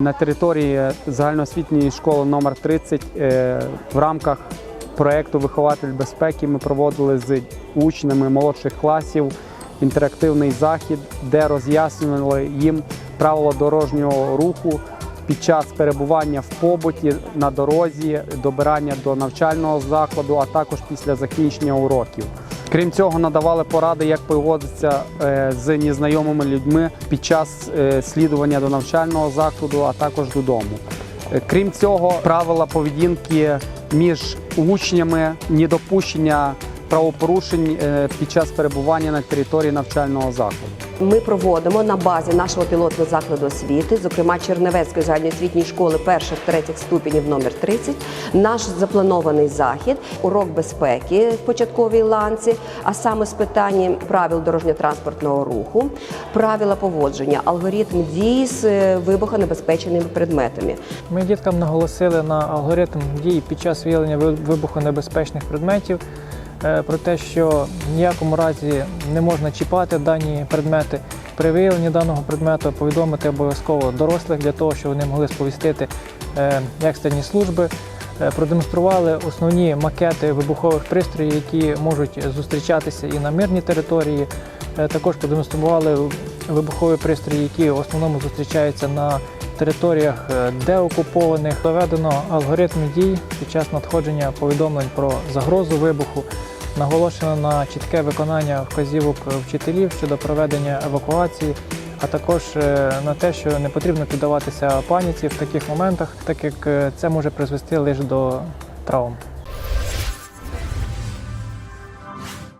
На території загальноосвітньої школи номер 30 е, в рамках проєкту Вихователь безпеки ми проводили з учнями молодших класів інтерактивний захід, де роз'яснювали їм правила дорожнього руху під час перебування в побуті на дорозі, добирання до навчального закладу, а також після закінчення уроків. Крім цього, надавали поради, як поводитися е, з незнайомими людьми під час е, слідування до навчального закладу, а також додому. Е, Крім цього, правила поведінки між учнями, недопущення правопорушень е, під час перебування на території навчального закладу. Ми проводимо на базі нашого пілотного закладу освіти, зокрема Черневецької загальноосвітньої школи перших третіх ступенів номер 30, наш запланований захід, урок безпеки в початковій ланці, а саме з питань правил дорожньо-транспортного руху, правила поводження, алгоритм дій з е, вибухонебезпеченими предметами. Ми діткам наголосили на алгоритм дій під час виявлення вибухонебезпечних предметів, про те, що в ніякому разі не можна чіпати дані предмети. При виявленні даного предмету повідомити обов'язково дорослих для того, щоб вони могли сповістити е, екстрені служби. Е, Продемонстрували основні макети вибухових пристроїв, які можуть зустрічатися і на мирній території. Е, Також продемонстрували вибухові пристрої, які в основному зустрічаються на територіях е, деокупованих. Доведено алгоритм дій під час надходження повідомлень про загрозу вибуху. Наголошено на чітке виконання вказівок вчителів щодо проведення евакуації, а також е, на те, що не потрібно піддаватися паніці в таких моментах, так як е, це може призвести лише до травм.